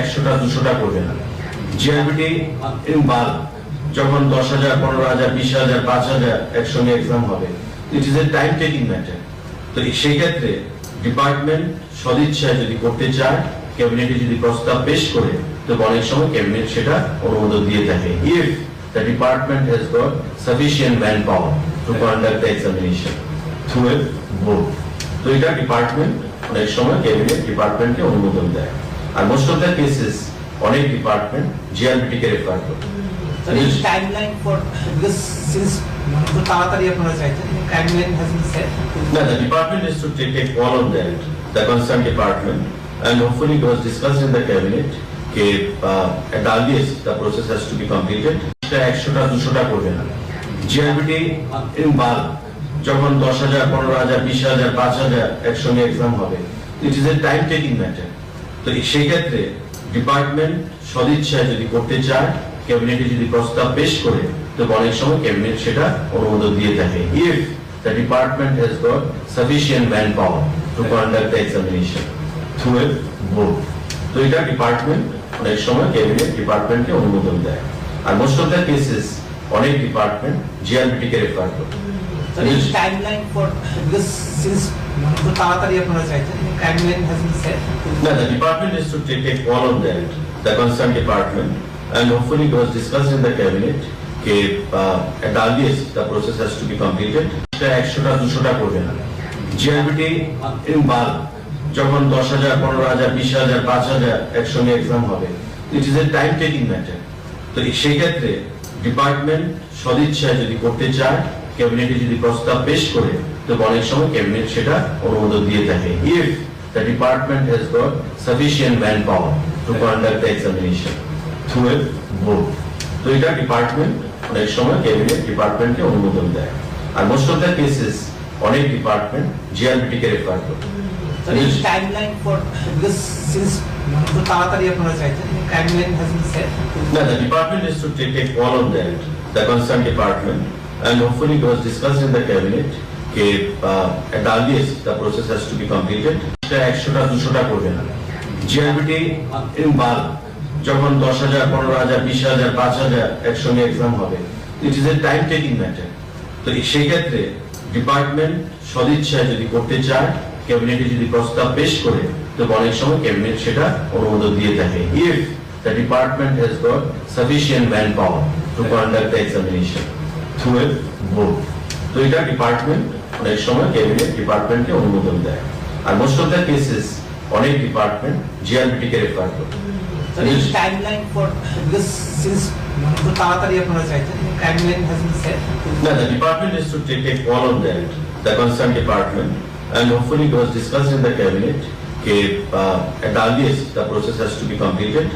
একশোটা, দুশোটা করবে না। জিআরবিটি যখন দশ হাজার, পনেরো হাজার, বিশ হাজার, পাঁচ হাজার একসঙ্গে এক্সাম হবে it is a time taking matter তো সেই ক্ষেত্রে ডিপার্টমেন্ট সদিচ্ছায় যদি করতে চায় ক্যাবিনেটে যদি প্রস্তাব পেশ করে, তো অনেক সময় ক্যাবিনেট সেটা অনুমোদন দিয়ে থাকে। If the department has got sufficient man power to conduct the examination through a board তো এটা ডিপার্টমেন্ট অনেক সময় ক্যাবিনেট ডিপার্টমেন্টকে অনুমোদন দেয়। আর মোস্ট অফ দ্য কেসেস অনেক ডিপার্টমেন্ট জিআরবিটি কে রেফার করে তাড়াতাড়ি আপনারা চাইছেন timeline has been set and hopefully it was discussed in the cabinet, कि uh, at the earliest, the process has to be completed. একশোটা দুশোটা করবে না জিআরবিটি ইন বাল্ক যখন দশ হাজার পনেরো হাজার বিশ হাজার পাঁচ হাজার একসঙ্গে এক্সাম হবে it is a time taking matter তো সেই ক্ষেত্রে ডিপার্টমেন্ট সদিচ্ছায় যদি করতে চায় ক্যাবিনেটে যদি প্রস্তাব পেশ করে, তো অনেক সময় ক্যাবিনেট সেটা অনুমোদন দিয়ে থাকে। If the department has got sufficient man power to conduct the examination through a board তো এটা ডিপার্টমেন্ট অনেক সময় ক্যাবিনেট ডিপার্টমেন্টকে অনুমোদন দেয়। আর মোস্ট অফ দ্য কেসেস অনেক ডিপার্টমেন্ট জিআরবিটি কে রেফার করে। Timeline for because since খুব তাড়াতাড়ি আপনারা চাইছেন timeline has been set the department is to take a call on that, the concerned department, and hopefully it was discussed in the cabinet, uh, at the earliest, the process has to be completed. একশোটা দুশোটা করবে না GRBT যখন দশ হাজার পনেরো হাজার বিশ হাজার পাঁচ হাজার একসঙ্গে এক্সাম হবে it is a time taking matter তো সেই ক্ষেত্রে ডিপার্টমেন্ট সদিচ্ছায় যদি করতে চায় ক্যাবিনেটে যদি প্রস্তাব পেশ করে তো অনেক সময় ক্যাবিনেট সেটা অনুমোদন দিয়ে থাকে। If the department has got sufficient man power to conduct the examination through a board তো এটা ডিপার্টমেন্ট অনেক সময় ক্যাবিনেট ডিপার্টমেন্টকে অনুমোদন দেয়। আর মোস্ট অফ দ্য কেসেস অনেক ডিপার্টমেন্ট জিআরবিটি কে রেফার করে। তাড়াতাড়ি আপনারা চাইছেন timeline has been set the department is to take a call on that, the concerned department, and hopefully it was discussed in the cabinet, कि uh, at the earliest, the process has to be completed. একশোটা দুশোটা করবে না। GRBT in bulk যখন দশ হাজার পনেরো হাজার একসঙ্গে এক্সাম হবে it is a time taking matter তো সেই ক্ষেত্রে ডিপার্টমেন্ট সদিচ্ছায় যদি করতে চায় ক্যাবিনেটে যদি প্রস্তাব পেশ করে তো অনেক সময় ক্যাবিনেট সেটা অনুমোদন দিয়ে থাকে। If the department has got sufficient man power to conduct the examination through board তো এটা ডিপার্টমেন্ট অনেক সময় ক্যাবিনেট ডিপার্টমেন্টকে অনুমোদন দেয় আর মোস্ট অফ দ্য কেসেস অনেক ডিপার্টমেন্ট জিআরবিটি কে রেফার করে তাড়াতাড়ি আপনারা চাইছেন timeline has been set department, and hopefully it was discussed in the cabinet, uh, at the earliest, the process has to be completed.